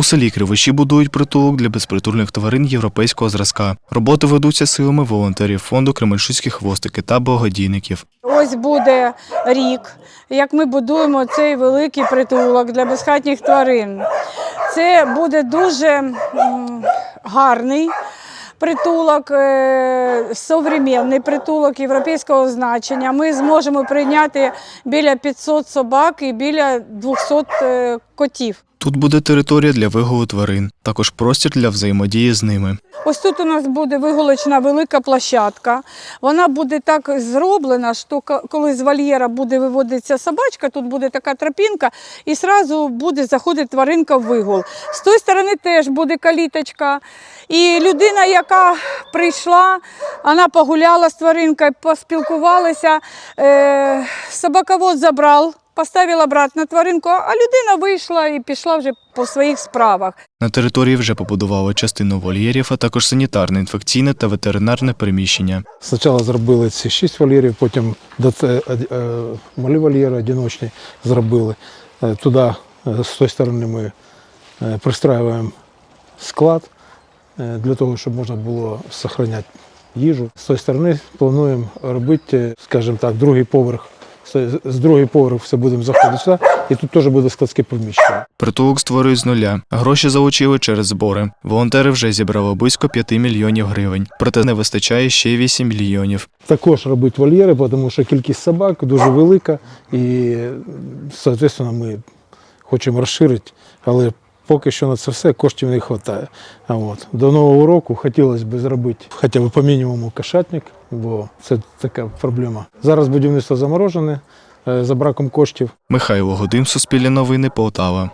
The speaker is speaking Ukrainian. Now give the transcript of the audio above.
У селі Кривощі будують притулок для безпритульних тварин європейського зразка. Роботи ведуться силами волонтерів фонду Кременчуцькі хвостики та благодійників. Ось буде рік, як ми будуємо цей великий притулок для безхатніх тварин. Це буде дуже гарний притулок, е, современний притулок європейського значення. Ми зможемо прийняти біля 500 собак і біля 200 е, котів. Тут буде територія для вигулу тварин, також простір для взаємодії з ними. Ось тут у нас буде вигулочна велика площадка. Вона буде так зроблена, що коли з вольєра буде виводитися собачка, тут буде така тропінка, і одразу буде заходити тваринка в вигул. З тої сторони теж буде каліточка. І людина, яка прийшла, вона погуляла з тваринкою, поспілкувалася, е, собаковод забрав. Поставила обратно тваринку, а людина вийшла і пішла вже по своїх справах. На території вже побудували частину вольєрів, а також санітарне, інфекційне та ветеринарне приміщення. Спочатку зробили ці шість вольєрів, потім е, е, малі вольєри одиночні зробили. Е, Туди з тої сторони ми пристраюємо склад для того, щоб можна було зберігати їжу. З тої сторони плануємо робити, скажімо так, другий поверх. З з другий поверх все будемо заходити сюди, і тут теж буде складське приміщення. Притулок створюють з нуля. Гроші залучили через збори. Волонтери вже зібрали близько 5 мільйонів гривень, проте не вистачає ще 8 мільйонів. Також робити вольєри, тому що кількість собак дуже велика і, соответственно, ми хочемо розширити, але поки що на це все коштів не вистачає. От. До Нового року хотілося б зробити хоча б по мінімуму кошатник, бо це така проблема. Зараз будівництво заморожене е, за браком коштів. Михайло Годим, Суспільне новини, Полтава.